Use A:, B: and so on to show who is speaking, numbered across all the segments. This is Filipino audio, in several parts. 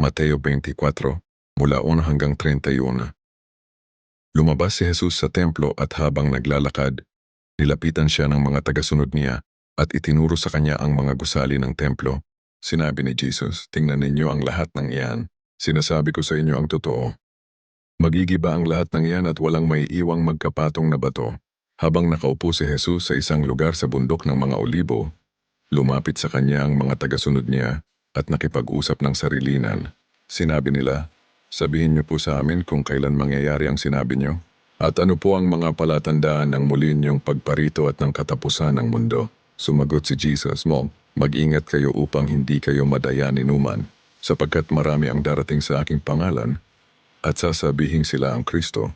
A: Mateo 24, mula 1 hanggang 31. Lumabas si Jesus sa templo at habang naglalakad, nilapitan siya ng mga tagasunod niya at itinuro sa kanya ang mga gusali ng templo. Sinabi ni Jesus, tingnan ninyo ang lahat ng iyan. Sinasabi ko sa inyo ang totoo. Magigiba ang lahat ng iyan at walang may iwang magkapatong na bato. Habang nakaupo si Jesus sa isang lugar sa bundok ng mga olibo, lumapit sa kanya ang mga tagasunod niya at nakipag-usap ng sarilinan. Sinabi nila, sabihin niyo po sa amin kung kailan mangyayari ang sinabi niyo. At ano po ang mga palatandaan ng muli niyong pagparito at ng katapusan ng mundo? Sumagot si Jesus mo, mag-ingat kayo upang hindi kayo madaya ni Numan, sapagkat marami ang darating sa aking pangalan, at sasabihin sila ang Kristo,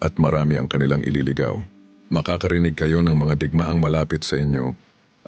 A: at marami ang kanilang ililigaw. Makakarinig kayo ng mga digmaang malapit sa inyo,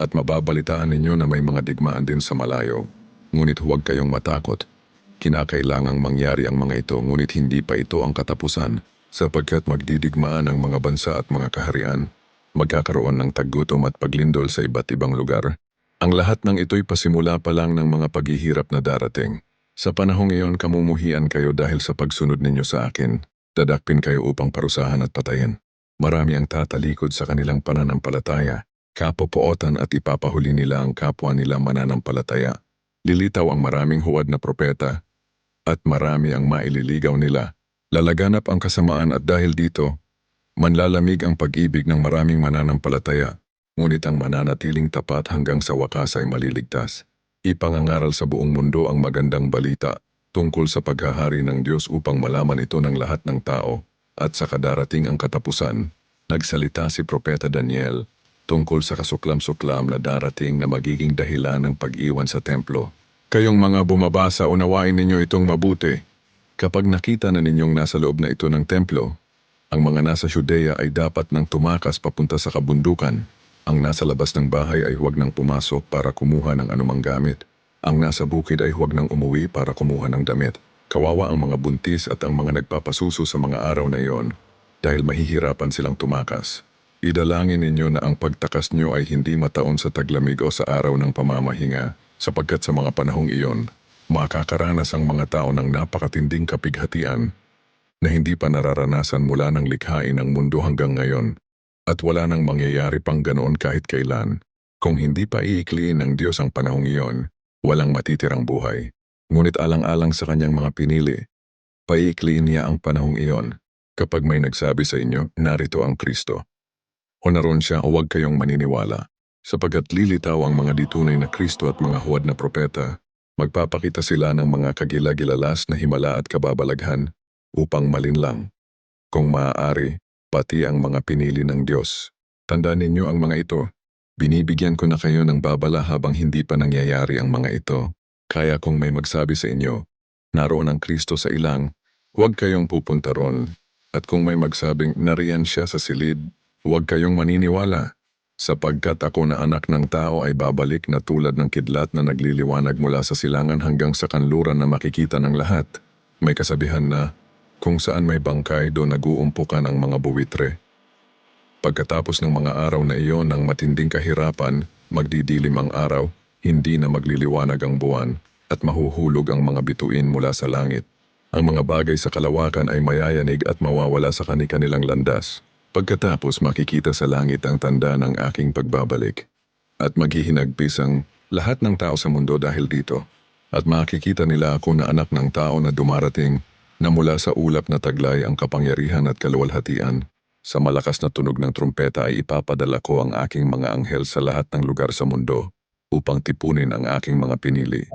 A: at mababalitaan ninyo na may mga digmaan din sa malayo. Ngunit huwag kayong matakot. Kinakailangang mangyari ang mga ito, ngunit hindi pa ito ang katapusan, sapagkat magdidigmaan ang mga bansa at mga kaharian. Magkakaroon ng taggutom at paglindol sa iba't ibang lugar. Ang lahat ng ito'y pasimula pa lang ng mga paghihirap na darating. Sa panahong iyon, kamumuhian kayo dahil sa pagsunod ninyo sa akin. Dadakpin kayo upang parusahan at patayin. Marami ang tatalikod sa kanilang pananampalataya. Kapopootan at ipapahuli nila ang kapwa nila mananampalataya. Lilitaw ang maraming huwad na propeta at marami ang maililigaw nila. Lalaganap ang kasamaan at dahil dito, manlalamig ang pag-ibig ng maraming mananampalataya. Ngunit ang mananatiling tapat hanggang sa wakas ay maliligtas. Ipangangaral sa buong mundo ang magandang balita tungkol sa paghahari ng Diyos upang malaman ito ng lahat ng tao at sa kadarating ang katapusan. Nagsalita si Propeta Daniel tungkol sa kasuklam-suklam na darating na magiging dahilan ng pag-iwan sa templo. Kayong mga bumabasa, unawain ninyo itong mabuti. Kapag nakita na ninyong nasa loob na ito ng templo, ang mga nasa Judea ay dapat nang tumakas papunta sa kabundukan. Ang nasa labas ng bahay ay huwag nang pumasok para kumuha ng anumang gamit. Ang nasa bukid ay huwag nang umuwi para kumuha ng damit. Kawawa ang mga buntis at ang mga nagpapasuso sa mga araw na iyon dahil mahihirapan silang tumakas. Idalangin ninyo na ang pagtakas nyo ay hindi mataon sa taglamig o sa araw ng pamamahinga sapagkat sa mga panahong iyon, makakaranas ang mga tao ng napakatinding kapighatian na hindi pa nararanasan mula ng likhain ng mundo hanggang ngayon at wala nang mangyayari pang ganoon kahit kailan. Kung hindi pa iikliin ng Diyos ang panahong iyon, walang matitirang buhay. Ngunit alang-alang sa kanyang mga pinili, paiikliin niya ang panahong iyon kapag may nagsabi sa inyo, narito ang Kristo. O naroon siya o huwag kayong maniniwala, sapagat lilitaw ang mga ditunay na Kristo at mga huwad na propeta, magpapakita sila ng mga kagilagilalas na himala at kababalaghan upang malinlang. Kung maaari, pati ang mga pinili ng Diyos. Tandaan ninyo ang mga ito. Binibigyan ko na kayo ng babala habang hindi pa nangyayari ang mga ito. Kaya kung may magsabi sa inyo, naroon ang Kristo sa ilang, huwag kayong pupunta ron. At kung may magsabing nariyan siya sa silid, huwag kayong maniniwala. Sapagkat ako na anak ng tao ay babalik na tulad ng kidlat na nagliliwanag mula sa silangan hanggang sa kanluran na makikita ng lahat. May kasabihan na, kung saan may bangkay doon naguumpukan ang mga buwitre. Pagkatapos ng mga araw na iyon ng matinding kahirapan, magdidilim ang araw, hindi na magliliwanag ang buwan, at mahuhulog ang mga bituin mula sa langit. Ang mga bagay sa kalawakan ay mayayanig at mawawala sa kani-kanilang landas. Pagkatapos makikita sa langit ang tanda ng aking pagbabalik. At maghihinagpis ang lahat ng tao sa mundo dahil dito. At makikita nila ako na anak ng tao na dumarating na mula sa ulap na taglay ang kapangyarihan at kaluwalhatian. Sa malakas na tunog ng trumpeta ay ipapadala ko ang aking mga anghel sa lahat ng lugar sa mundo upang tipunin ang aking mga pinili.